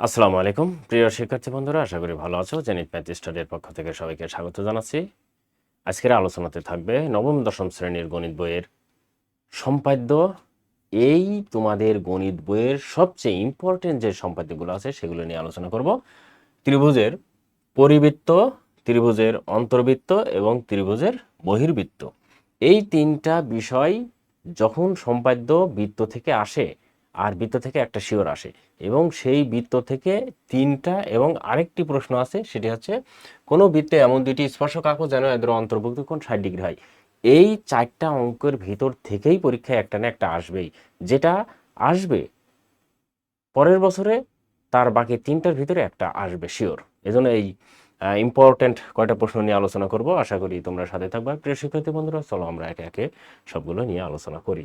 আসসালামু আলাইকুম। প্রিয় শিক্ষার্থী বন্ধুরা, আশা করি ভালো আছো। জেনিত ম্যাথ স্টাডির পক্ষ থেকে সবাইকে স্বাগত জানাচ্ছি। আজকের আলোচনাতে থাকবে নবম দশম শ্রেণির গণিত বইয়ের সম্পাদ্য। এই তোমাদের গণিত বইয়ের সবচেয়ে ইম্পর্টেন্ট যে সম্পাদ্যগুলো আছে, সেগুলো নিয়ে আলোচনা করব। ত্রিভুজের পরিবৃত্ত, ত্রিভুজের অন্তর্বৃত্ত এবং ত্রিভুজের বহির্বৃত্ত। এই তিনটা বিষয় যখন সম্পাদ্য বৃত্ত থেকে আসে আর বৃত্ত থেকে একটা শিওর আসে। এবং সেই বৃত্ত থেকে তিনটা এবং আরেকটি প্রশ্ন আছে, সেটি হচ্ছে, কোনো বৃত্তে এমন দুইটি স্পর্শক আঁকো যেন এদের অন্তর্ভুক্ত কোন ষাট ডিগ্রি হয়। এই চারটা অঙ্কের ভিতর থেকেই পরীক্ষায় একটা না একটা আসবেই। যেটা আসবে পরের বছরে, তার বাকি তিনটার ভিতরে একটা আসবে, শিওর। এজন্য এই ইম্পর্ট্যান্ট কয়টা প্রশ্ন নিয়ে আলোচনা করব, আশা করি তোমরা সাথে থাকবে। প্রিয় শিক্ষার্থী বন্ধুরা, চলো আমরা একে একে সবগুলো নিয়ে আলোচনা করি।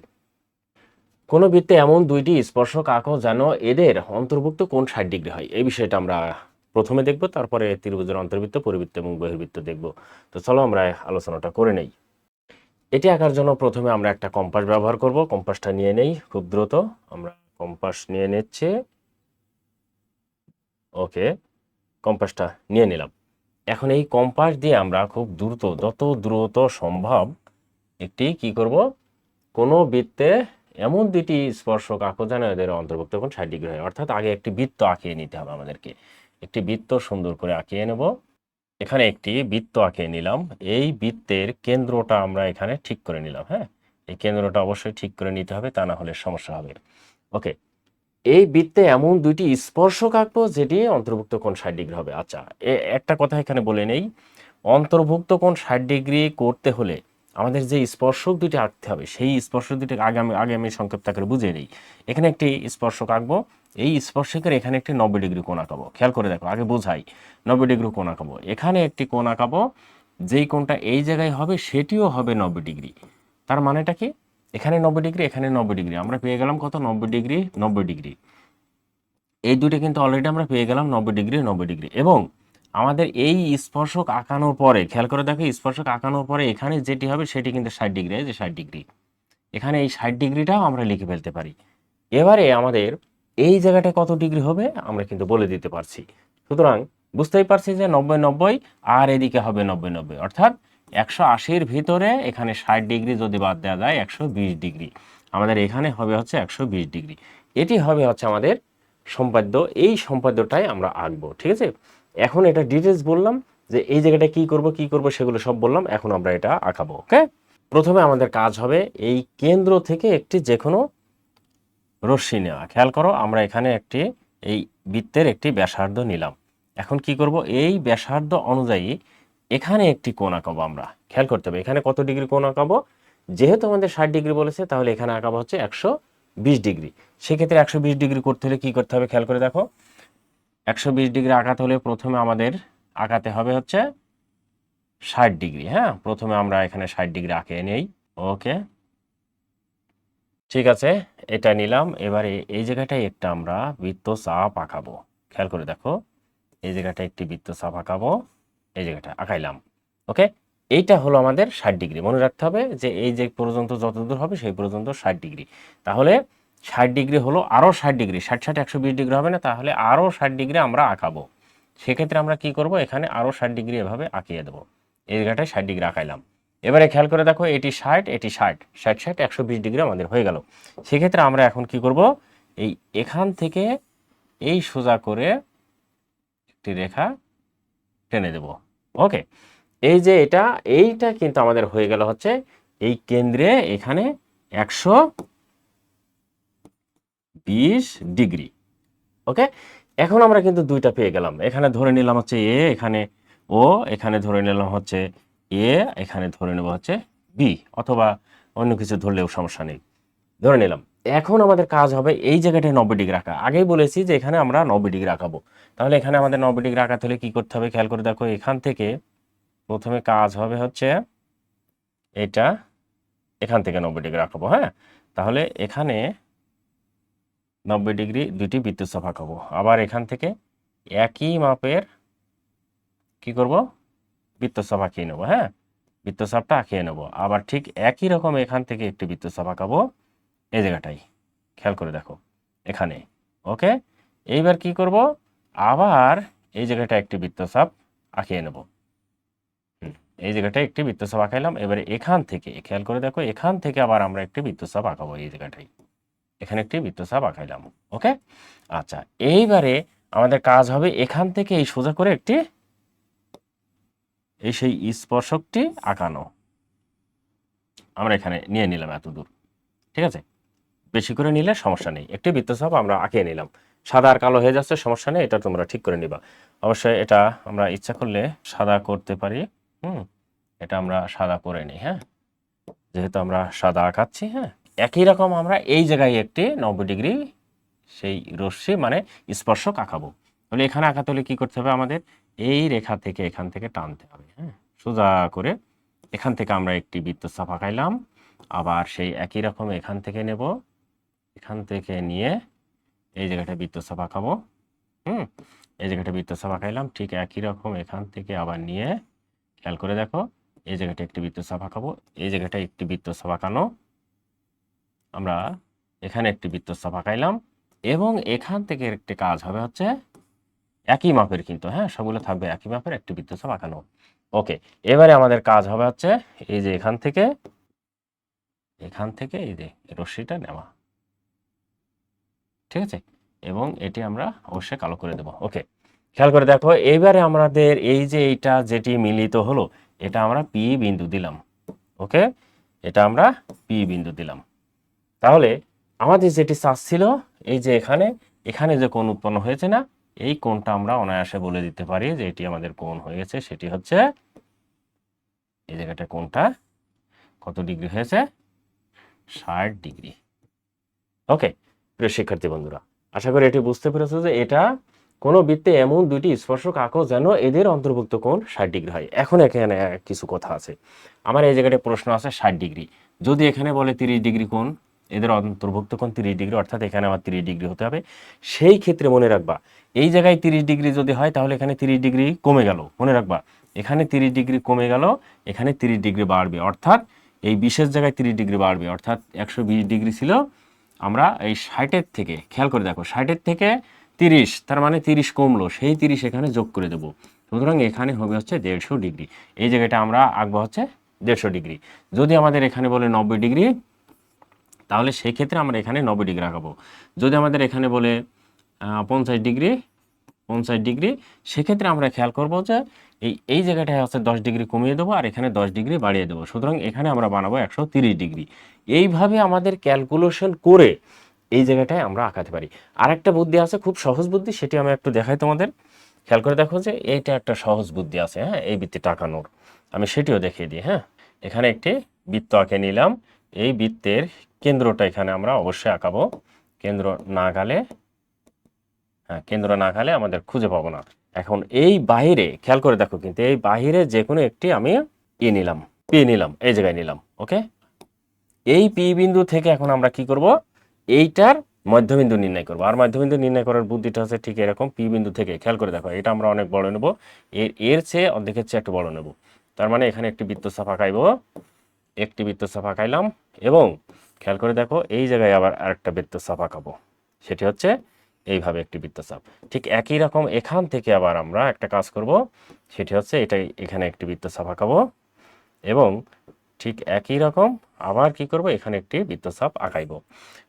কোনো বৃত্তে এমন দুইটি স্পর্শক আঁকো যেন এদের অন্তর্ভুক্ত কোন ষাট ডিগ্রি হয়? এই বিষয়টা আমরা প্রথমে দেখব, তারপরে ত্রিভুজের অন্তর্বৃত্ত পরিবৃত্ত এবং বহির্বৃত্ত দেখব। তো চলো আমরা আলোচনাটা করে নেই। এটি আঁকার জন্য প্রথমে আমরা একটা কম্পাস ব্যবহার করব। কম্পাসটা নিয়ে নেই, খুব দ্রুত। আমরা কম্পাস নিয়ে নিচ্ছি। ওকে, কম্পাসটা নিয়ে নিলাম। এখন এই কম্পাস দিয়ে আমরা খুব দ্রুত, যত দ্রুত সম্ভব একটি কি করব? কোনো বৃত্তে এমন দুটি স্পর্শক যেন এদের অন্তর্ভুক্ত কোণ ষাট ডিগ্রি হয়। অর্থাৎ আগে একটি বৃত্ত আঁকিয়ে নিতে হবে আমাদেরকে। একটি বৃত্ত সুন্দর করে আঁকিয়ে নেব। এখানে একটি বৃত্ত আঁকিয়ে নিলাম। এই বৃত্তের কেন্দ্রটা আমরা এখানে ঠিক করে নিলাম হ্যাঁ? এই কেন্দ্রটা অবশ্যই ঠিক করে নিতে হবে, তা না হলে সমস্যা হবে ওকে। এই বৃত্তে এমন দুইটি স্পর্শক আঁকবো যেটি অন্তর্ভুক্ত কোণ ষাট ডিগ্রি হবে। আচ্ছা একটা কথা এখানে বলে নেই। অন্তর্ভুক্ত কোণ ষাট ডিগ্রি করতে হলে আমাদের যে স্পর্শক দুটি আঁকতে হবে, সেই স্পর্শক দুটি আগে আমি আগে আমি সংক্ষিপ্ত আকারে বুঝিয়ে নিই এখানে একটি স্পর্শক আঁকবো, এই স্পর্শকের এখানে একটি নব্বই ডিগ্রি কোণ আঁকাবো। খেয়াল করে দেখো, আগে বোঝাই, নব্বই ডিগ্রি কোণ আঁকাবো। এখানে একটি কোণ আঁকাবো, যেই কোণটা এই জায়গায় হবে, সেটিও হবে নব্বই ডিগ্রি। তার মানেটা কি? এখানে নব্বই ডিগ্রি, এখানে নব্বই ডিগ্রি। আমরা পেয়ে গেলাম কত? নব্বই ডিগ্রি নব্বই ডিগ্রি। এই দুটি কিন্তু অলরেডি আমরা পেয়ে গেলাম নব্বই ডিগ্রি নব্বই ডিগ্রি। এবং আমাদের এই স্পর্শক আঁকানোর পরে, খেয়াল করে দেখো স্পর্শক আঁকানোর পরে এখানে যেটি হবে সেটি কিন্তু ষাট ডিগ্রি যে ষাট ডিগ্রি। এখানে এই ষাট ডিগ্রিটাও আমরা লিখে ফেলতে পারি। এবারে আমাদের এই জায়গাটা কত ডিগ্রি হবে আমরা কিন্তু বলে দিতে পারছি। সুতরাং বুঝতেই পারছি যে নব্বই নব্বই আর এদিকে হবে নব্বই নব্বই, অর্থাৎ একশো আশির ভিতরে এখানে ষাট ডিগ্রি যদি বাদ দেওয়া যায়, একশো বিশ ডিগ্রি। আমাদের এখানে হবে হচ্ছে একশো বিশ ডিগ্রি। এটি হবে হচ্ছে আমাদের সম্পাদ্য, এই সম্পাদ্যটাই আমরা আঁকবো, ঠিক আছে? এখন এটা ডিটেলস বললাম যে এই জায়গাটা কি করব কি করব সেগুলো সব বললাম, এখন আমরা এটা আঁকাবো, ওকে? প্রথমে আমাদের কাজ হবে এই কেন্দ্র থেকে একটি যে কোনো রশ্মি নেওয়া। খেয়াল করো, আমরা এখানে একটি, এই বৃত্তের একটি ব্যাসার্ধ নিলাম। এখন কি করব, এই ব্যাসার্ধ অনুযায়ী এখানে একটি কোণ আঁকাবো আমরা। খেয়াল করতে হবে, এখানে কত ডিগ্রি কোণ আঁকাবো? যেহেতু আমাদের ষাট ডিগ্রি বলেছে, তাহলে এখানে আঁকাবো হচ্ছে একশো বিশ ডিগ্রি। সেক্ষেত্রে একশো বিশ ডিগ্রি করতে হলে কি করতে হবে? খেয়াল করে দেখো একশো বিশ ডিগ্রি আঁকাতে হলে প্রথমে আমাদের আঁকাতে হবে হচ্ছে ষাট ডিগ্রি হ্যাঁ? প্রথমে আমরা এখানে ষাট ডিগ্রি আঁকে নেই। ওকে। ঠিক আছে, এটা নিলাম। এবারে এই জায়গাটায় একটা আমরা বৃত্ত চাপ আঁকাবো। খেয়াল করে দেখো, এই জায়গাটা একটি বৃত্ত চাপ আঁকাবো। এই জায়গাটা আঁকাইলাম। ওকে? এইটা হলো আমাদের ষাট ডিগ্রি। মনে রাখতে হবে যে এই যে পর্যন্ত যতদূর হবে সেই পর্যন্ত ষাট ডিগ্রি। তাহলে ষাট ডিগ্রি হলো আরও ষাট ডিগ্রি, ষাট ষাট একশো বিশ ডিগ্রি হবে না, তাহলে আরও ষাট ডিগ্রি আমরা আঁকাবো। সেক্ষেত্রে আমরা কি করব? এখানে আরও ষাট ডিগ্রি এভাবে আঁকিয়ে দেবো। এই জায়গাটায় ষাট ডিগ্রি আঁকাইলাম। এবারে খেয়াল করে দেখো, এটি ষাট এটি ষাট ষাট ষাট একশো বিশ ডিগ্রি আমাদের হয়ে গেল। সেক্ষেত্রে আমরা এখন কি করব? এই এখান থেকে এই সোজা করে একটি রেখা টেনে দেব। ওকে? এই যে এটা, এইটা কিন্তু আমাদের হয়ে গেল হচ্ছে এই কেন্দ্রে এখানে একশো বিশ ডিগ্রি, ওকে? এখন আমরা কিন্তু দুইটা পেয়ে গেলাম। এখানে ধরে নিলাম হচ্ছে এ, এখানে ও, এখানে ধরে নিলাম হচ্ছে এ, এখানে ধরে নেব হচ্ছে বি, অথবা অন্য কিছু ধরলেও সমস্যা নেই। ধরে নিলাম। এখন আমাদের কাজ হবে এই জায়গাটায় নব্বই ডিগ্রি রাখা। আগেই বলেছি যে এখানে আমরা নব্বই ডিগ্রি রাখাবো। তাহলে এখানে আমাদের নব্বই ডিগ্রি রাখাতে হলে কি করতে হবে? খেয়াল করে দেখো, এখান থেকে প্রথমে কাজ হবে হচ্ছে এটা, এখান থেকে নব্বই ডিগ্রি রাখাবো হ্যাঁ? তাহলে এখানে নব্বই ডিগ্রি দুটি বিদ্যুৎ চাপ আঁকাবো আবার এখান থেকে একই মাপের কি করব? বৃত্তচাপ খেয়ে নেব হ্যাঁ? বৃত্তচাপটা আঁকিয়ে নেব। আবার ঠিক একই রকম এখান থেকে একটি বৃত্তচাপ আঁকাবো এই জায়গাটাই, খেয়াল করে দেখো, এখানে। ওকে? এইবার কি করব? আবার এই জায়গাটা একটি বৃত্তচাপ আঁকিয়ে নেব। এই জায়গাটা একটি বৃত্তচাপ আঁকাইলাম। এবারে এখান থেকে, খেয়াল করে দেখো, এখান থেকে আবার আমরা একটি বৃত্তচাপ আঁকাবো এই জায়গাটাই এখানে একটি বৃত্তচাপ আঁকাইলাম, ওকে? আচ্ছা এইবারে আমাদের কাজ হবে এখান থেকে এই সোজা করে একটি এই সেই স্পর্শকটি আঁকানো। আমরা এখানে নিয়ে নিলাম এত দূর ঠিক আছে? বেশি করে নিলে সমস্যা নেই। একটি বৃত্তচাপ আমরা আঁকিয়ে নিলাম। সাদা আর কালো হয়ে যাচ্ছে, সমস্যা নেই, এটা তোমরা ঠিক করে নিবা। অবশ্যই এটা আমরা ইচ্ছা করলে সাদা করতে পারি, হুম? এটা আমরা সাদা করে নিই হ্যাঁ? যেহেতু আমরা সাদা আঁকাচ্ছি হ্যাঁ? একই রকম আমরা এই জায়গায় একটি নব্বই ডিগ্রি সেই রশ্মি মানে স্পর্শক আঁকাবো। তাহলে এখানে আঁকাতে হলে কী করতে হবে আমাদের? এই রেখা থেকে এখান থেকে টানতে হবে হ্যাঁ? সোজা করে এখান থেকে আমরা একটি বৃত্তচাপ আঁকাইলাম। আবার সেই একই রকম এখান থেকে নেব। এখান থেকে নিয়ে এই জায়গাটা বৃত্তচাপ আঁকাবো, হুম? এই জায়গাটা বৃত্তচাপ আঁকাইলাম, ঠিক একই রকম এখান থেকে আবার নিয়ে, খেয়াল করে দেখো, এই জায়গাটা একটি বৃত্তচাপ আঁকাবো, এই জায়গাটা একটি বৃত্তচাপ আঁকানো। আমরা এখানে একটি বৃত্তচাপ আঁকাইলাম এবং এখান থেকে একটি কাজ হবে হচ্ছে একই মাপের কিন্তু হ্যাঁ সবগুলো থাকবে একই মাপের একটি বৃত্তচাপ আঁকানো ওকে, এবারে আমাদের কাজ হবে হচ্ছে এই যে এখান থেকে এখান থেকে এই যে রশ্মিটা নেওয়া। ঠিক আছে? এবং এটি আমরা অবশ্যই কালো করে দেব। ওকে, খেয়াল করে দেখো এইবারে আমাদের এই যে এইটা যেটি মিলিত হলো, এটা আমরা পি বিন্দু দিলাম। ওকে, এটা আমরা পি বিন্দু দিলাম। তাহলে আমাদের যেটি চাষ ছিল, এই যে এখানে এখানে যে কোণ উৎপন্ন হয়েছে না, এই কোণটা আমরা অনায়াসে বলে দিতে পারি যে এটি আমাদের কোণ হয়ে গেছে সেটি হচ্ছে, এই জায়গাটা কোণটা কত ডিগ্রি হয়েছে? ষাট ডিগ্রি। ওকে, প্রিয় শিক্ষার্থী বন্ধুরা, আশা করি এটি বুঝতে পেরেছ যে এটা কোনো বৃত্তে এমন দুইটি স্পর্শক আঁকো যেন এদের অন্তর্ভুক্ত কোণ ষাট ডিগ্রি হয়। এখন এখানে কিছু কথা আছে। আমার এই জায়গাটায় প্রশ্ন আছে ষাট ডিগ্রি। যদি এখানে বলে তিরিশ ডিগ্রি কোণ এদের অন্তর্ভুক্ত কোণ তিরিশ ডিগ্রি, অর্থাৎ এখানে আমার তিরিশ ডিগ্রি হতে হবে। সেই ক্ষেত্রে মনে রাখবা, এই জায়গায় তিরিশ ডিগ্রি যদি হয়, তাহলে এখানে তিরিশ ডিগ্রি কমে গেল। মনে রাখবা, এখানে তিরিশ ডিগ্রি কমে গেল, এখানে তিরিশ ডিগ্রি বাড়বে। অর্থাৎ এই বিশেষ জায়গায় তিরিশ ডিগ্রি বাড়বে, অর্থাৎ একশো বিশ ডিগ্রি ছিল। আমরা এই ষাটের থেকে, খেয়াল করে দেখো, ষাটের থেকে তিরিশ, তার মানে তিরিশ কমলো, সেই তিরিশ এখানে যোগ করে দেবো। সুতরাং এখানে হবে হচ্ছে দেড়শো ডিগ্রি। এই জায়গাটা আমরা আঁকবো হচ্ছে দেড়শো ডিগ্রি। যদি আমাদের এখানে বলে নব্বই ডিগ্রি তাহলে সেই ক্ষেত্রে আমরা এখানে নব্বই ডিগ্রি আঁকাবো। যদি আমাদের এখানে বলে পঞ্চাশ ডিগ্রি পঞ্চাশ ডিগ্রি, সেক্ষেত্রে আমরা খেয়াল করব যে এই এই জায়গাটায় হচ্ছে দশ ডিগ্রি কমিয়ে দেবো আর এখানে দশ ডিগ্রি বাড়িয়ে দেবো। সুতরাং এখানে আমরা বানাবো একশো তিরিশ ডিগ্রি। এইভাবে আমাদের ক্যালকুলেশন করে এই জায়গাটায় আমরা আঁকাতে পারি। আরেকটা বুদ্ধি আছে, খুব সহজ বুদ্ধি, সেটি আমি একটু দেখাই তোমাদের। খেয়াল করে দেখো যে এইটা একটা সহজ বুদ্ধি আছে হ্যাঁ এই বৃত্তিটা আঁকানোর। আমি সেটিও দেখিয়ে দিই হ্যাঁ। এখানে একটি বৃত্ত আঁকে নিলাম। এই বৃত্তের কেন্দ্রটা এখানে আমরা অবশ্যই আঁকাবো। কেন্দ্র না গালে হ্যাঁ কেন্দ্র না গালে আমাদের খুঁজে পাবো না। এখন এই বাহিরে, খেয়াল করে দেখো কিন্তু, এই বাহিরে যে কোনো একটি আমি ই নিলাম, পি নিলাম, এই জায়গায় নিলাম, ওকে? এই পি বিন্দু থেকে এখন আমরা কি করব? এইটার মধ্যবিন্দু নির্ণয় করব। আর মধ্যবিন্দু নির্ণয় করার বুদ্ধিটা হচ্ছে ঠিক এরকম পি বিন্দু থেকে। খেয়াল করে দেখো, এটা আমরা অনেক বড় নেব। এর এর চেয়ে অর্ধেকের চেয়ে একটু বড় নেব। তার মানে এখানে একটি বৃত্ত বৃত্তচাপ আঁকাইব, একটি বৃত্ত বৃত্তচাপ আঁকাইলাম এবং খেয়াল করে দেখো, এই জায়গায় আবার আরেকটা বৃত্তচাপ আঁকাবো। সেটি হচ্ছে এইভাবে একটি বৃত্তচাপ। ঠিক একই রকম এখান থেকে আবার আমরা একটা কাজ করব, সেটি হচ্ছে এটাই এখানে একটি বৃত্তচাপ আঁকাবো এবং ঠিক একই রকম আবার কি করব, এখানে একটি বৃত্তচাপ আঁকাইব।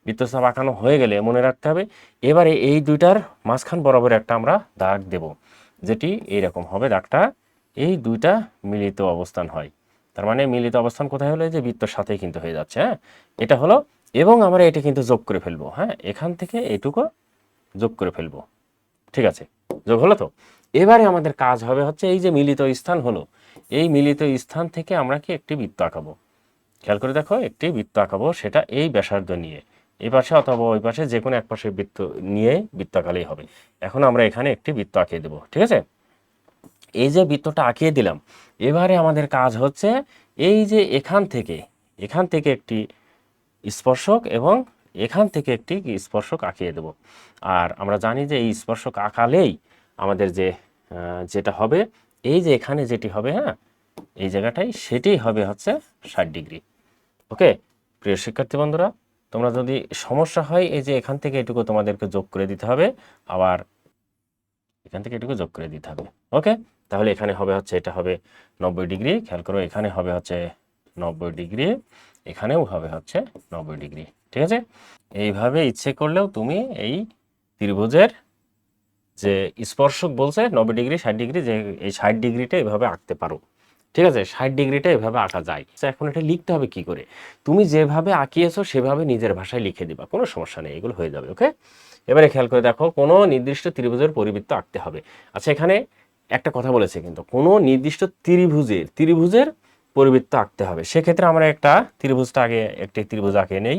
বৃত্তচাপ আঁকানো হয়ে গেলে মনে রাখতে হবে, এবারে এই দুইটার মাঝখান বরাবর একটা আমরা দাগ দেব, যেটি এইরকম হবে দাগটা, এই দুইটা মিলিত অবস্থান হয়। তার মানে মিলিত অবস্থান কোথায় হলো? যে বৃত্তর সাথেই কিন্তু হয়ে যাচ্ছে হ্যাঁ? এটা হলো, এবং আমরা এটা কিন্তু যোগ করে ফেলব হ্যাঁ? এখান থেকে এটুকু যোগ করে ফেলব, ঠিক আছে? যোগ হলো তো? এবারে আমাদের কাজ হবে হচ্ছে এই যে মিলিত স্থান হলো, এই মিলিত স্থান থেকে আমরা কি একটি বৃত্ত আঁকাবো? খেয়াল করে দেখো, একটি বৃত্ত আঁকাবো, সেটা এই ব্যাসার্ধ নিয়ে, এই পাশে অথবা ওই পাশে যে কোনো এক পাশে বৃত্ত নিয়ে বৃত্ত আঁকালেই হবে। এখন আমরা এখানে একটি বৃত্ত আঁকিয়ে দেবো, ঠিক আছে? এই যে বৃত্তটা আঁকিয়ে দিলাম, এবারে আমাদের কাজ হচ্ছে এই যে এখান থেকে এখান থেকে একটি স্পর্শক এবং এখান থেকে একটি স্পর্শক আঁকিয়ে দেব। আর আমরা জানি যে এই স্পর্শক আঁকালেই আমাদের যে যেটা হবে, এই যে এখানে যেটি হবে হ্যাঁ এই জায়গাটাই, সেটি হবে হচ্ছে ষাট ডিগ্রি। ওকে? প্রিয় শিক্ষার্থী বন্ধুরা, তোমরা যদি সমস্যা হয়, এই যে এখান থেকে এটুকু তোমাদেরকে যোগ করে দিতে হবে, আবার এখান থেকে এটুকু যোগ করে দিতে হবে। ওকে? তাহলে এখানে হবে হচ্ছে, এটা হবে নব্বই ডিগ্রি। খেয়াল করো, এখানে হবে হচ্ছে নব্বই ডিগ্রি, এখানেও হবে হচ্ছে নব্বই ডিগ্রি। ঠিক আছে? এইভাবে ইচ্ছে করলেও তুমি এই ত্রিভুজের যে স্পর্শক বলছে, নব্বই ডিগ্রি, ষাট ডিগ্রি, যে এই ষাট ডিগ্রিটা এভাবে আঁকতে পারো। ঠিক আছে? ষাট ডিগ্রিটা এভাবে আঁকা যায়। এখন এটা লিখতে হবে কি করে? তুমি যেভাবে আঁকিয়েছো, সেভাবে নিজের ভাষায় লিখে দিবা। কোনো সমস্যা নেই, এগুলো হয়ে যাবে, ওকে? এবারে খেয়াল করে দেখো, কোনো নির্দিষ্ট ত্রিভুজের পরিবৃত্ত আঁকতে হবে। আচ্ছা এখানে একটা কথা বলেছে কিন্তু, কোনো নির্দিষ্ট ত্রিভুজের ত্রিভুজের পরিবৃত্ত আঁকতে হবে। সেক্ষেত্রে আমরা একটা ত্রিভুজটা আগে, একটি ত্রিভুজ আঁকে নেই।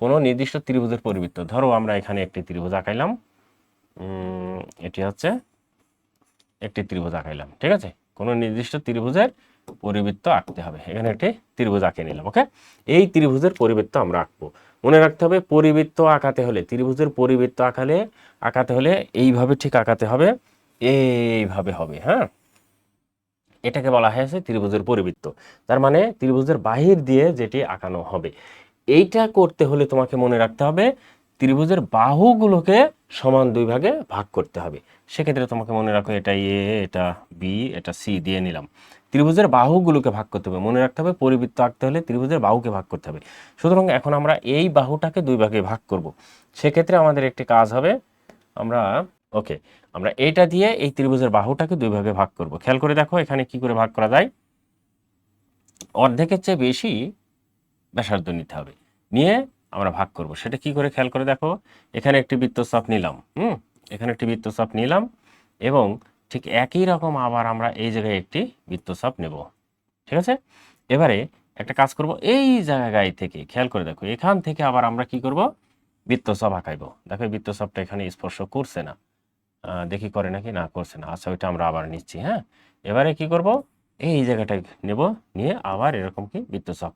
কোনো নির্দিষ্ট ত্রিভুজের পরিবৃত্ত, ধরো আমরা এখানে একটি ত্রিভুজ আঁকাইলাম। এটি হচ্ছে একটি ত্রিভুজ আঁকাইলাম, ঠিক আছে? কোনো নির্দিষ্ট ত্রিভুজের পরিবৃত্ত আঁকতে হবে। এখানে একটি ত্রিভুজ আঁকে নিলাম, ওকে? এই ত্রিভুজের পরিবৃত্ত আমরা আঁকবো। মনে রাখতে হবে, পরিবৃত্ত আঁকাতে হলে, ত্রিভুজের পরিবৃত্ত আঁকালে, আঁকাতে হলে এইভাবে ঠিক আঁকাতে হবে। এইভাবে হবে হ্যাঁ? এটাকে বলা হয়েছে ত্রিভুজের পরিবৃত্ত। তার মানে ত্রিভুজের বাহির দিয়ে যেটি আঁকানো হবে, এইটা করতে হলে তোমাকে মনে রাখতে হবে ত্রিভুজের বাহুগুলোকে সমান দুই ভাগে ভাগ করতে হবে। সেক্ষেত্রে তোমাকে মনে রাখো এটা এ, এটা বি, এটা সি দিয়ে নিলাম। ত্রিভুজের বাহুগুলোকে ভাগ করতে হবে, মনে রাখতে হবে পরিবৃত্ত আঁকতে হলে ত্রিভুজের বাহুকে ভাগ করতে হবে। সুতরাং এখন আমরা এই বাহুটাকে দুই ভাগে ভাগ করব। সেক্ষেত্রে আমাদের একটি কাজ হবে, আমরা ওকে, আমরা এটা দিয়ে এই ত্রিভুজের বাহুটাকে দুই ভাগে ভাগ করব। খেয়াল করে দেখো এখানে কি করে ভাগ করা যায়। অর্ধেকের চেয়ে বেশি ব্যাসার্ধ নিতে হবে। নিয়ে আমরা ভাগ করব। সেটা কি করে খেয়াল করে দেখো, এখানে একটি বৃত্তচাপ নিলাম, হুম? এখানে একটি বৃত্তচাপ নিলাম এবং ঠিক একই রকম আবার আমরা এই জায়গায় একটি বৃত্তচাপ নেব। ঠিক আছে? এবারে একটা কাজ করব, এই জায়গায় থেকে খেয়াল করে দেখো, এখান থেকে আবার আমরা কি করব? বৃত্তচাপ আঁকাইব। দেখো বৃত্তচাপটা এখানে স্পর্শ করছে না। দেখি করে নাকি, না করছে না। আচ্ছা ওইটা আমরা আবার নিচ্ছি হ্যাঁ? এবারে কি করব? এই জায়গাটায় নেব, নিয়ে আবার এরকম কি বৃত্তচাপ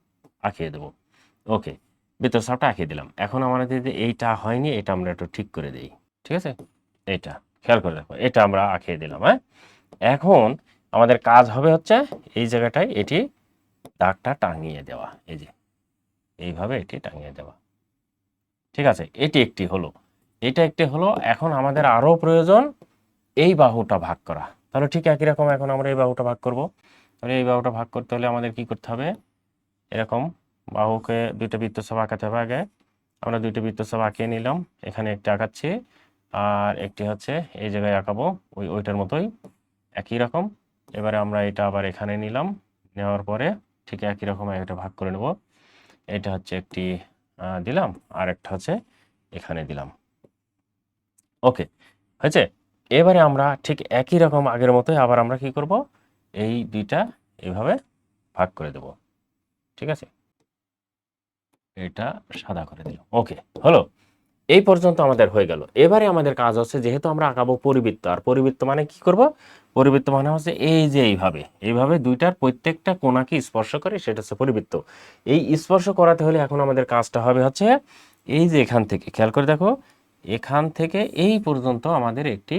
আঁকিয়ে দেবো। ওকে, বৃত্তচাপটা আঁকিয়ে দিলাম। এখন আমাদের এইটা হয়নি, এটা আমরা একটু ঠিক করে দিই। ঠিক আছে? এইটা, খেয়াল করে দেখো, এটা আমরা আঁকিয়ে দিলাম হ্যাঁ? এখন আমাদের কাজ হবে হচ্ছে এই জায়গাটায় এটি দাগটা টাঙিয়ে দেওয়া। এই যে, এইভাবে এটি টাঙিয়ে দেওয়া। ঠিক আছে? এটি একটি হলো। এটা একটি হলো, এখন আমাদের আরও প্রয়োজন এই বাহুটা ভাগ করা। তাহলে ঠিক একই রকম এখন আমরা এই বাহুটা ভাগ করব। তাহলে এই বাহুটা ভাগ করতে হলে আমাদের কি করতে হবে? এরকম বাহুকে দুইটা বৃত্তচাপ আঁকাতে হবে আগে। আমরা দুইটা বৃত্তচাপ আঁকিয়ে নিলাম, এখানে একটা আঁকাচ্ছি। আর একটি হচ্ছে এই জায়গায় আঁকাবো, ওই ওইটার মতোই। একই রকম। এবারে আমরা এটা আবার এখানে নিলাম, নেওয়ার পরে ঠিক একই রকম একটা ভাগ করে নেব। এটা হচ্ছে একটি দিলাম আর একটা হচ্ছে এখানে দিলাম। ওকে হয়েছে? এবারে আমরা ঠিক একই রকম আগের মতোই আবার আমরা কি করব? এই দুইটা এইভাবে ভাগ করে দেব। ঠিক আছে? এটা সাদা করে দিলাম। ওকে হলো। এই পর্যন্ত আমাদের হয়ে গেল। এবারে আমাদের কাজ হচ্ছে যেহেতু আমরা আঁকাবো পরিবৃত্ত, আর পরিবৃত্ত মানে কি করব? পরিবৃত্ত মানে হচ্ছে এই যে এইভাবে এইভাবে দুইটার প্রত্যেকটা কোনাকে স্পর্শ করে সেটা হচ্ছে পরিবৃত্ত। এই স্পর্শ করাতে হলে এখন আমাদের কাজটা হবে হচ্ছে এই যে এখান থেকে, খেয়াল করে দেখো এখান থেকে এই পর্যন্ত আমাদের একটি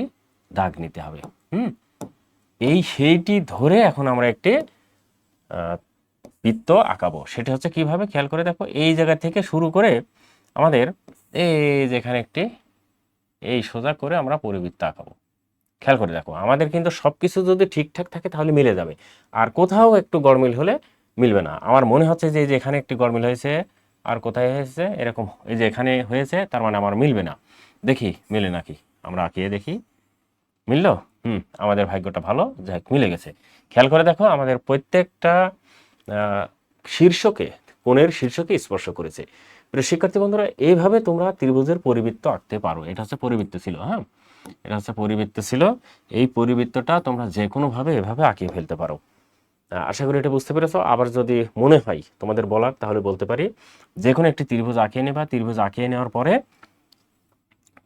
দাগ নিতে হবে, হুম? এই সেইটি ধরে এখন আমরা একটি বৃত্ত আঁকাবো। সেটা হচ্ছে কীভাবে? খেয়াল করে দেখো, এই জায়গা থেকে শুরু করে আমাদের এই যেখানে একটি, এই সোজা করে আমরা পরিবৃত্ত আঁকাবো। খেয়াল করে দেখো, আমাদের কিন্তু সব কিছু যদি ঠিকঠাক থাকে তাহলে মিলে যাবে। আর কোথাও একটু গরমিল হলে মিলবে না। আমার মনে হচ্ছে যে এখানে একটি গরমিল হয়েছে, আর কোথায় হয়েছে? এরকম, এই যে এখানে হয়েছে, তার মানে আমার মিলবে না। দেখি, মিলে নাকি? আমরা আঁকিয়ে দেখি। মিললো? হুম, আমাদের ভাগ্যটা ভালো। যাই মিলে গেছে। খেয়াল করে দেখো, আমাদের প্রত্যেকটা শীর্ষকে, কোণের শীর্ষকে স্পর্শ করেছে। প্রিয় শিক্ষার্থী বন্ধুরা এইভাবে তোমরা ত্রিভুজের পরিবৃত্ত আঁকতে পারো। এটা হচ্ছে পরিবৃত্ত ছিল হ্যাঁ? এটা হচ্ছে পরিবৃত্ত ছিল। এই পরিবৃত্তটা তোমরা যে কোনোভাবে এভাবে আঁকিয়ে ফেলতে পারো। আশা করি এটা বুঝতে পেরেছ। আবার যদি মনে হয় তোমাদের বলার, তাহলে বলতে পারি। যে কোনো একটি ত্রিভুজ আঁকিয়ে নেবা। ত্রিভুজ আঁকিয়ে নেওয়ার পরে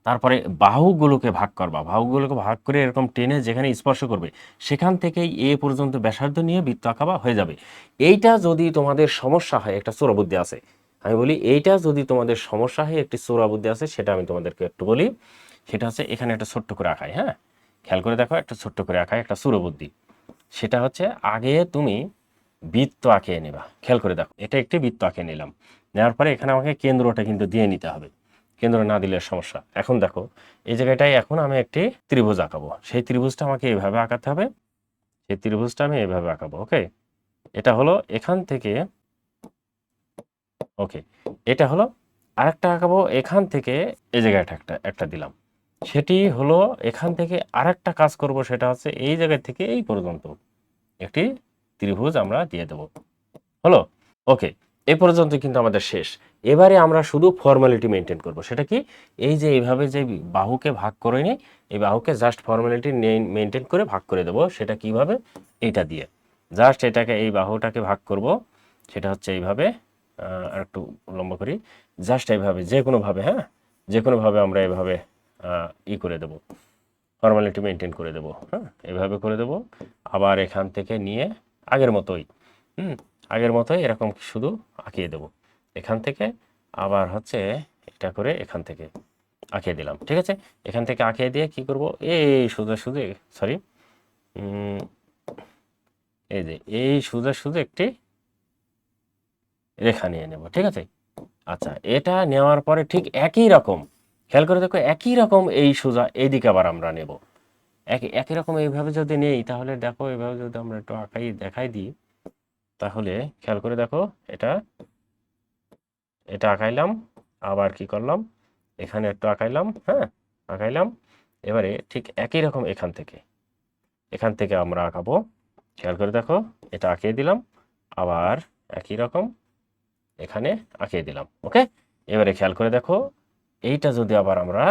তারপরে বাহুগুলোকে ভাগ করবা। বাহুগুলোকে ভাগ করে এরকম টেনে যেখানে স্পর্শ করবে, সেখান থেকেই এ পর্যন্ত ব্যাসার্ধ নিয়ে বৃত্ত আঁকাবা হয়ে যাবে। এইটা যদি তোমাদের সমস্যা হয়, একটা চোরাবুদ্ধি আছে। আমি বলি, এইটা যদি তোমাদের সমস্যা হয়, একটি চোরাবুদ্ধি আছে, সেটা আমি তোমাদেরকে একটু বলি। সেটা হচ্ছে এখানে একটা ছোট্ট করে আঁকাই হ্যাঁ? খেয়াল করে দেখো, একটা ছোট্ট করে আঁকাই একটা চোরাবুদ্ধি সেটা হচ্ছে আগে তুমি বৃত্ত আঁকিয়ে নেবা। খেয়াল করে দেখো, এটা একটি বৃত্ত আঁকিয়ে নিলাম। নেওয়ার পরে এখানে আমাকে কেন্দ্রটা কিন্তু দিয়ে নিতে হবে। কেন্দ্র না দিলে সমস্যা। এখন দেখো, এই জায়গাটায় এখন আমি একটি ত্রিভুজ আঁকাবো। সেই ত্রিভুজটা আমাকে এইভাবে আঁকাতে হবে। সেই ত্রিভুজটা আমি এইভাবে আঁকাবো, ওকে? এটা হলো এখান থেকে, ওকে, এটা হলো আরেকটা আঁকাবো, এখান থেকে এই জায়গায় একটা একটা দিলাম। সেটি হলো এখান থেকে আরেকটা কাজ করব, সেটা হচ্ছে এই জায়গা থেকে এই পর্যন্ত একটি ত্রিভুজ আমরা দিয়ে দেব। হলো, ওকে এই পর্যন্ত কিন্তু আমাদের শেষ। এবারে আমরা শুধু ফর্মালিটি মেনটেন করব। সেটা কি? এই যে এইভাবে যে বাহুকে ভাগ করে নিই এই বাহুকে জাস্ট ফর্মালিটি মেনটেন করে ভাগ করে দেব, সেটা কীভাবে? এটা দিয়ে। জাস্ট এটাকে, এই বাহুটাকে ভাগ করব। সেটা হচ্ছে এইভাবে আর একটু লম্বা করি। জাস্ট এইভাবে, যে কোনোভাবে হ্যাঁ? যে কোনোভাবে আমরা এভাবে ই করে দেব। ফর্মালিটি মেনটেন করে দেব হ্যাঁ? এভাবে করে দেব। আবার এখান থেকে নিয়ে আগের মতোই, হুম? আগের মতোই এরকম শুধু আঁকিয়ে দেব। এখান থেকে আবার হচ্ছে এটা করে এখান থেকে আঁকিয়ে দিলাম, ঠিক আছে? এখান থেকে আঁকিয়ে দিয়ে কি করব? এই সোজা শুধু সরি এই যে, এই সোজা শুধু একটি রেখা নিয়ে নেব, ঠিক আছে? আচ্ছা এটা নেওয়ার পরে ঠিক একই রকম, খেয়াল করে দেখো, একই রকম এই সোজা এইদিকে আবার আমরা নেব। একই একই রকম এইভাবে যদি নেই, তাহলে দেখো, এইভাবে যদি আমরা একটু আঁকাই, দেখাই দিই তাহলে খেয়াল করে দেখো, এটা এটা আঁকাইলাম, আবার কি করলাম? এখানে একটু আঁকাইলাম হ্যাঁ আঁকাইলাম। এবারে ঠিক একই রকম এখান থেকে এখান থেকে আমরা আঁকাবো। খেয়াল করে দেখো, এটা আঁকিয়ে দিলাম, আবার একই রকম এখানে আঁকিয়ে দিলাম, ওকে? এবারে খেয়াল করে দেখো, এইটা যদি আবার আমরা,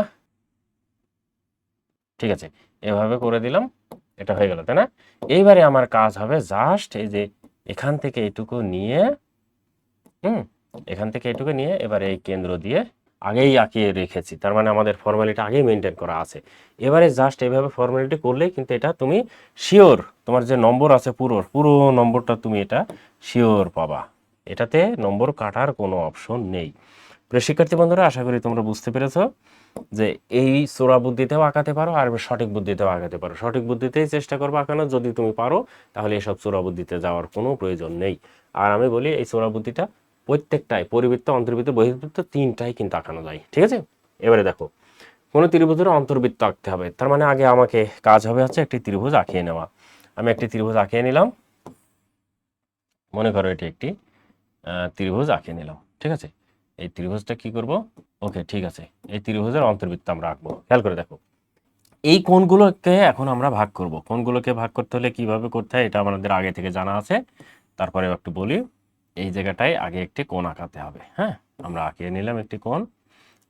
ঠিক আছে, এভাবে করে দিলাম, এটা হয়ে গেল, তাই না? এইবারে আমার কাজ হবে জাস্ট এই যে এখান থেকে এইটুকু নিয়ে, হুম, এখান থেকে এইটুকু নিয়ে এবারে এই কেন্দ্র দিয়ে আগেই আঁকিয়ে রেখেছি। তার মানে আমাদের ফর্মালিটি আগেই মেনটেন করা আছে। এবারে জাস্ট এইভাবে ফর্মালিটি করলেই কিন্তু এটা তুমি শিওর তোমার যে নম্বর আছে পুরো পুরো নম্বরটা তুমি এটা শিওর পাবা। এটাতে নম্বর কাটার কোনো অপশন নেই। প্রিয় শিক্ষার্থী বন্ধুরা, আশা করি তোমরা বুঝতে পেরেছ। যে এই চোরা বুদ্ধিতেও আঁকাতে পারো আর সঠিক বুদ্ধিতেও আঁকাতে পারো। সঠিক বুদ্ধিতেই চেষ্টা করব আঁকানো যদি তুমি পারো, তাহলে এসব চোরা বুদ্ধিতে যাওয়ার কোনো প্রয়োজন নেই। আর আমি বলি, এই চোরা বুদ্ধিটা প্রত্যেকটাই পরিবৃত্ত, অন্তর্বৃত্ত বহির্বৃত্ত তিনটাই কিন্তু আঁকানো যায়। ঠিক আছে? এবারে দেখো, কোনো ত্রিভুজের অন্তর্বৃত্ত আঁকতে হবে। তার মানে আগে আমাকে কাজ হবে হচ্ছে একটি ত্রিভুজ আঁকিয়ে নেওয়া। আমি একটি ত্রিভুজ আঁকিয়ে নিলাম। মনে করো এটি একটি ত্রিভুজ আঁকিয়ে নিলাম। ঠিক আছে? এই ত্রিভুজটা কি করব? ওকে, ঠিক আছে। এই ত্রিভুজের অন্তর্বৃত্ত আমরা আঁকবো। খেয়াল করে দেখো। এই কোণগুলোকে এখন আমরা ভাগ করব। কোণগুলোকে ভাগ করতে হলে কীভাবে করতে হয়, এটা আমাদের আগে থেকে জানা আছে। তারপরে একটু বলি, এই জায়গাটায় আগে একটি কোণ আঁকাতে হবে। হ্যাঁ আমরা আঁকিয়ে নিলাম একটি কোণ।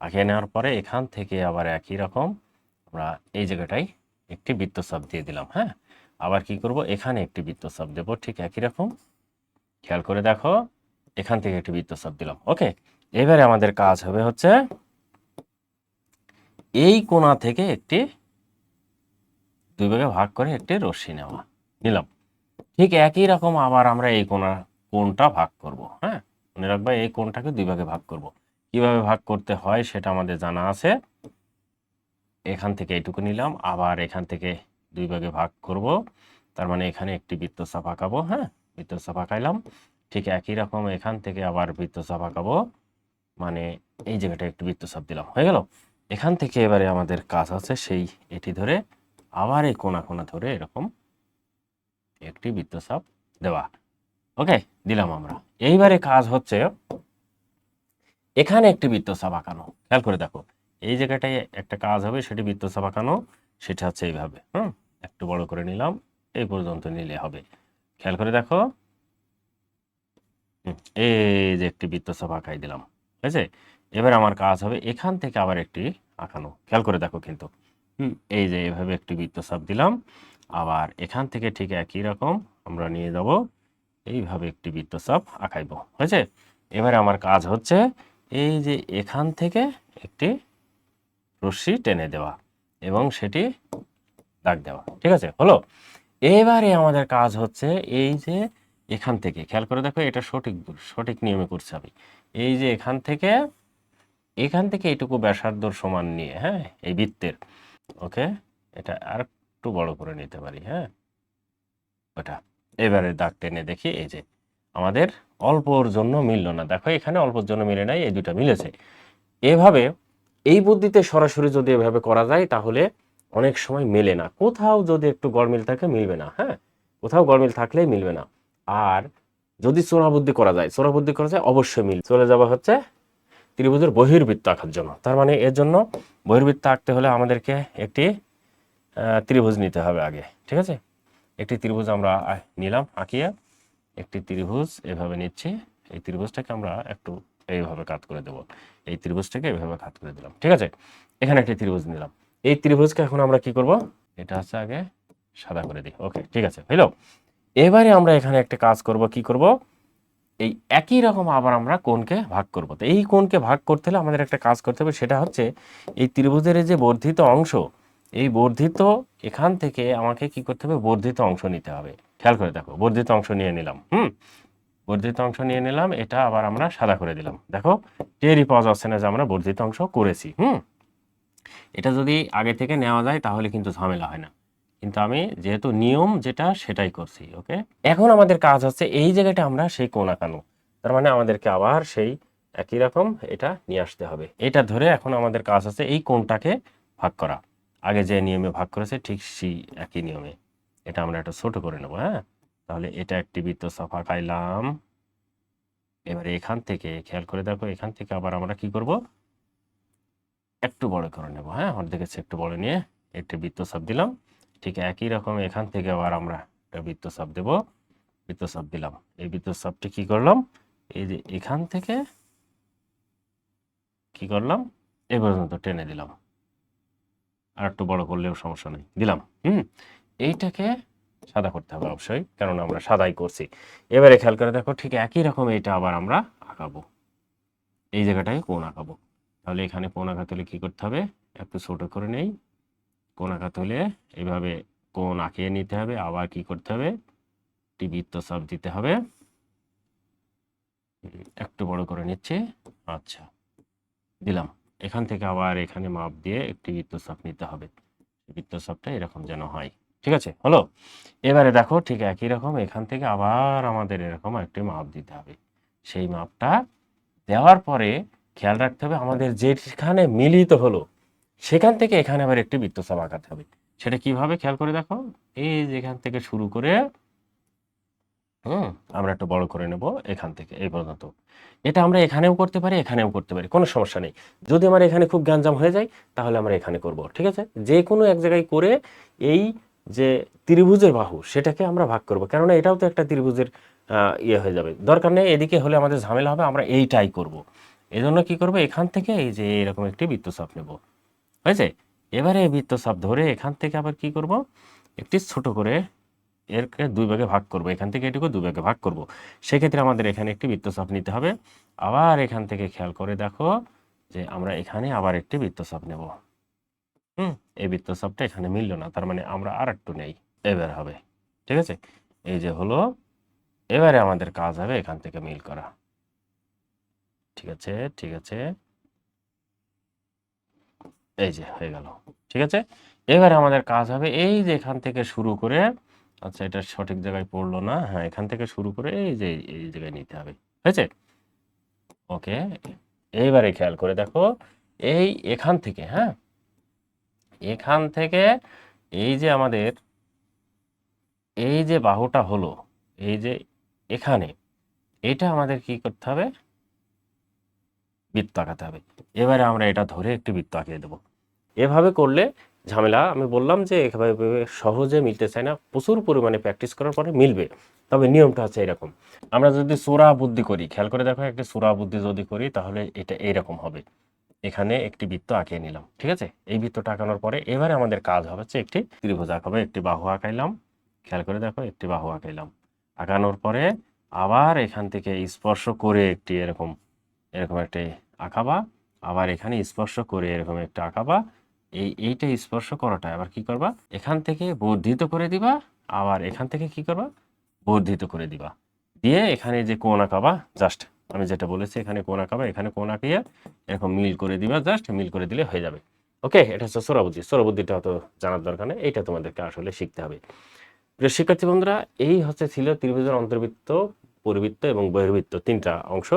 আঁকিয়ে নেওয়ার পরে এখান থেকে আবার একই রকম আমরা এই জায়গাটায় একটি বৃত্তচাপ দিয়ে দিলাম। হ্যাঁ আবার কি করব? এখানে একটি বৃত্তচাপ দেব, ঠিক একই রকম। খেয়াল করে দেখো, এখান থেকে একটি বৃত্তচাপ দিলাম। ওকে এবারে আমাদের কাজ হবে হচ্ছে এই কোণা থেকে একটি দুই ভাগে ভাগ করে একটি রশ্মি নেওয়া। নিলাম। ঠিক একই রকম আবার আমরা এই কোণা, কোণটা ভাগ করব হ্যাঁ? মনে রাখবা এই কোণটাকে দুই ভাগে ভাগ করব। কীভাবে ভাগ করতে হয় সেটা আমাদের জানা আছে। এখান থেকে এইটুকু নিলাম, আবার এখান থেকে দুই ভাগে ভাগ করব। তার মানে এখানে একটি বৃত্তচাপ আঁকাবো হ্যাঁ? বৃত্তচাপ আঁকাইলাম ঠিক একই রকম এখান থেকে আবার বৃত্তচাপ আঁকাবো মানে এই জায়গাটা একটু বৃত্তচাপ দিলাম। হয়ে গেল? এখান থেকে এবারে আমাদের কাজ আছে সেই এটি ধরে আবার এই কোনা কোনা ধরে এরকম একটি বৃত্তচাপ দেওয়া। ওকে, দিলাম আমরা। এইবারে কাজ হচ্ছে এখানে একটি বৃত্তচাপ আঁকানো। খেয়াল করে দেখো, এই জায়গাটায় একটা কাজ হবে, সেটি বৃত্তচাপ আঁকানো, সেটা হচ্ছে এইভাবে, হুম? একটু বড় করে নিলাম, এই পর্যন্ত নিলে হবে। খেয়াল করে দেখো এই যে একটি বৃত্তচাপ আঁকাই দিলাম। হয়েছে এবার আমার কাজ হবে এখান থেকে আবার একটি আঁকানো। খেয়াল করে দেখো কিন্তু। হুম, এই যে এভাবে একটি বৃত্তচাপ দিলাম। আবার এখান থেকে ঠিক একই রকম আমরা নিয়ে যাব। এইভাবে একটি বৃত্তচাপ আঁকাইব। হয়েছে এবারে আমার কাজ হচ্ছে এই যে এখান থেকে একটি রশ্মি টেনে দেওয়া এবং সেটি দাগ দেওয়া। ঠিক আছে? হলো? এবারে আমাদের কাজ হচ্ছে এই যে এখান থেকে। খেয়াল করে দেখো এটা সঠিক সঠিক নিয়মে করছে আমি। এই যে এখান থেকে এখান থেকে এইটুকু ব্যাসার্ধর সমান নিয়ে হ্যাঁ এই বৃত্তের, ওকে? এটা আর একটু বড় করে নিতে পারি হ্যাঁ? ওটা, এবারে দাগ টেনে দেখি, এই যে আমাদের অল্পর জন্য মিলল না। দেখো, এখানে অল্পর জন্য মিলে নাই, এই দুটা মিলেছে। এভাবে এই বুদ্ধিতে সরাসরি যদি এভাবে করা যায়, তাহলে অনেক সময় মেলে না। কোথাও যদি একটু গরমিল থাকে, মিলবে না হ্যাঁ? কোথাও গরমিল থাকলেই মিলবে না। আর যদি চোরা বুদ্ধি করা যায় চোরা বুদ্ধি করা যায় অবশ্যই মিল। চলে যাওয়া হচ্ছে ত্রিভুজের বহির্বৃত্ত আঁকার জন্য। তার মানে এর জন্য বহির্বৃত্ত আঁকতে হলে আমাদেরকে একটি ত্রিভুজ নিতে হবে আগে, ঠিক আছে? একটি ত্রিভুজ আমরা নিলাম, আঁকিয়ে একটি ত্রিভুজ এভাবে নিচ্ছি। এই ত্রিভুজটাকে আমরা একটু এইভাবে কাট করে দেব। এই ত্রিভুজটাকে এইভাবে কাট করে দিলাম, ঠিক আছে? এখানে একটি ত্রিভুজ নিলাম। এই ত্রিভুজকে এখন আমরা কি করব? এটা হচ্ছে আগে সাদা করে দিই। ওকে, ঠিক আছে, হইল? এবারে আমরা এখানে একটা কাজ করব, কি করব? এই একই রকম আবার আমরা কোনকে ভাগ করব। তো এই কোনকে ভাগ করতে হলে আমাদের একটা কাজ করতে হবে, সেটা হচ্ছে এই ত্রিভুজের যে বর্ধিত অংশ, এই বর্ধিত এখান থেকে আমাকে কি করতে হবে? বর্ধিত অংশ নিতে হবে। খেয়াল করে দেখো, বর্ধিত অংশ নিয়ে নিলাম, হুম? বর্ধিত অংশ নিয়ে নিলাম, এটা আবার আমরা সাদা করে দিলাম। দেখো, টেরই পাওয়া যাচ্ছে না যে আমরা বর্ধিত অংশ করেছি, হুম? এটা যদি আগে থেকে নেওয়া যায় তাহলে কিন্তু ঝামেলা হয় না। কিন্তু আমি যেহেতু নিয়ম যেটা সেটাই করছি ওকে এখন আমাদের কাজ হচ্ছে এই জায়গাটা আমরা সেই কোণ আঁকানো তার মানে আমাদেরকে আবার সেই একই রকম এটা নিয়ে আসতে হবে। এটা ধরে এখন আমাদের কাজ হচ্ছে এই কোনটাকে ভাগ করা। আগে যে নিয়মে ভাগ করেছে ঠিক সেই একই নিয়মে। এটা আমরা একটা ছোট করে নেব হ্যাঁ? তাহলে এটা একটি বৃত্ত সফা খাইলাম। এবারে এখান থেকে খেয়াল করে দেখো, এখান থেকে আবার আমরা কি করব? একটু বড় করে নেব হ্যাঁ? অর্ধেকের একটু বড় নিয়ে একটি বৃত্ত বৃত্তচাপ দিলাম। ঠিক একই রকম এখান থেকে আবার আমরা একটা বৃত্তচাপ দেব। বৃত্তচাপ দিলাম। এই বৃত্তচাপটি কি করলাম? এই যে এখান থেকে কি করলাম? এই পর্যন্ত টেনে দিলাম। আর একটু বড় করলেও সমস্যা নেই। দিলাম, হুম? এইটাকে সাদা করতে হবে অবশ্যই কারণ আমরা সাদাই করছি। এবারে খেয়াল করে দেখো, ঠিক একই রকম এটা আবার আমরা আঁকাবো। এই জায়গাটায় কোন আঁকাবো। তাহলে এখানে কোন আঁকাতে হলে কি করতে হবে? একটু ছোট করে নেই। কোণ আঁকাতে হলে এভাবে কোণ আঁকিয়ে নিতে হবে, আবার কি করতে হবে? একটি বৃত্তচাপ দিতে হবে। একটু বড় করে নিচ্ছে। আচ্ছা দিলাম। এখান থেকে আবার এখানে মাপ দিয়ে একটি বৃত্তচাপ নিতে হবে। বৃত্তচাপটা এরকম যেন হয়। ঠিক আছে? হলো? এবারে দেখো, ঠিক একই রকম। এখান থেকে আবার আমাদের এরকম একটি মাপ দিতে হবে। সেই মাপটা দেওয়ার পরে খেয়াল রাখতে হবে, আমাদের যেখানে মিলিত হলো সেখান থেকে এখানে আবার একটি বৃত্তচাপ আঁকাতে হবে। সেটা কীভাবে খেয়াল করে দেখো? এই যেখান থেকে শুরু করে, হুম, আমরা একটু বড় করে নেব এখান থেকে, এই পর্যন্ত। এটা আমরা এখানেও করতে পারি, এখানেও করতে পারি, কোনো সমস্যা নেই। যদি আমার এখানে খুব গ্যাঞ্জাম হয়ে যায়, তাহলে আমরা এখানে করব, ঠিক আছে? যে কোনো এক জায়গায় করে এই যে ত্রিভুজের বাহু, সেটাকে আমরা ভাগ করব। কেননা এটাও তো একটা ত্রিভুজের ইয়ে হয়ে যাবে। দরকার নেই, এদিকে হলে আমাদের ঝামেলা হবে, আমরা এইটাই করব। এজন্য কি করব? এখান থেকে এই যে এরকম একটি বৃত্তচাপ নেব। হয়েছে? এবারে এই বৃত্তচাপ ধরে এখান থেকে আবার কি করব? একটি ছোট করে এরকে দুই ভাগে ভাগ করব। এখান থেকে এটুকু দুই ভাগে ভাগ করব। সেক্ষেত্রে আমাদের এখানে একটি বৃত্তচাপ নিতে হবে। আবার এখান থেকে খেয়াল করে দেখো যে আমরা এখানে আবার একটি বৃত্তচাপ নেব। হুম, এই বৃত্তচাপটা এখানে মিললো না। তার মানে আমরা আর একটু নেই। এবার হবে। ঠিক আছে? এই যে হলো, এবারে আমাদের কাজ হবে এখান থেকে মিল করা। ঠিক আছে ঠিক আছে। এই যে, হয়ে গেল। ঠিক আছে? এবারে আমাদের কাজ হবে এই যে এখান থেকে শুরু করে আচ্ছা এটা সঠিক জায়গায় পড়ল না। হ্যাঁ এখান থেকে শুরু করে এই যে, এই জায়গায় নিতে হবে। হয়েছে? ওকে এইবারে খেয়াল করে দেখো, এই এখান থেকে হ্যাঁ? এখান থেকে এই যে আমাদের, এই যে বাহুটা হলো, এই যে এখানে, এটা আমাদের কি করতে হবে? বৃত্ত আঁকাতে হবে। এবারে আমরা এটা ধরে একটি বৃত্ত আঁকিয়ে দেবো। এভাবে করলে ঝামেলা, আমি বললাম যে এভাবে সহজে মিলতে চায় না, প্রচুর পরিমাণে প্র্যাকটিস করার পরে মিলবে, তবে নিয়মটা হচ্ছে এরকম। আমরা যদি সোরা বুদ্ধি করি, খেয়াল করে দেখো একটি সোরা বুদ্ধি যদি করি, তাহলে এটা এইরকম হবে। এখানে একটি বৃত্ত আঁকিয়ে নিলাম, ঠিক আছে? এই বৃত্তটা আঁকানোর পরে এবারে আমাদের কাজ হবে হচ্ছে একটি ত্রিভুজ আঁকাবো, একটি বাহু আঁকাইলাম। খেয়াল করে দেখো, একটি বাহু আঁকাইলাম। আঁকানোর পরে আবার এখান থেকে স্পর্শ করে একটি এরকম এরকম একটা আঁকাবা, আবার এখানে স্পর্শ করে এরকম একটা আঁকাবা। এই, এইটা স্পর্শ করাটা, আবার কি করবা? এখান থেকে বর্ধিত করে দিবা, আবার এখান থেকে কি করবা? বর্ধিত করে দিবা। দিয়ে এখানে যে কোণ আঁকাবা, জাস্ট আমি যেটা বলেছি, এখানে কোণ আঁকাবা, এখানে কোন আঁকিয়ে এরকম মিল করে দিবা, জাস্ট মিল করে দিলে হয়ে যাবে। ওকে, এটা হচ্ছে সোরাবুদ্ধি। সোরাবুদ্ধিটা অত জানার দরকার নেই, এইটা তোমাদেরকে আসলে শিখতে হবে। প্রিয় শিক্ষার্থী বন্ধুরা, এই হচ্ছে ছিল ত্রিভুজের অন্তর্বৃত্ত পরিবৃত্ত এবং বহির্বৃত্ত তিনটা অংশ।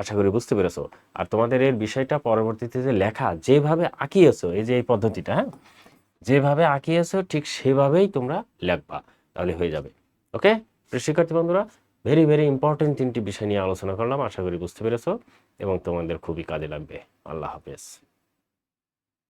আশা করি বুঝতে পেরেছ। আর তোমাদের এর বিষয়টা পরবর্তীতে যে লেখা, যেভাবে আঁকিয়েছো, এই যে এই পদ্ধতিটা হ্যাঁ? যেভাবে আঁকিয়েছো, ঠিক সেভাবেই তোমরা লেখবা, তাহলে হয়ে যাবে। ওকে? শিক্ষার্থী বন্ধুরা ভেরি ভেরি ইম্পর্টেন্ট তিনটি বিষয় নিয়ে আলোচনা করলাম, আশা করি বুঝতে পেরেছ এবং তোমাদের খুবই কাজে লাগবে। আল্লাহ হাফেজ।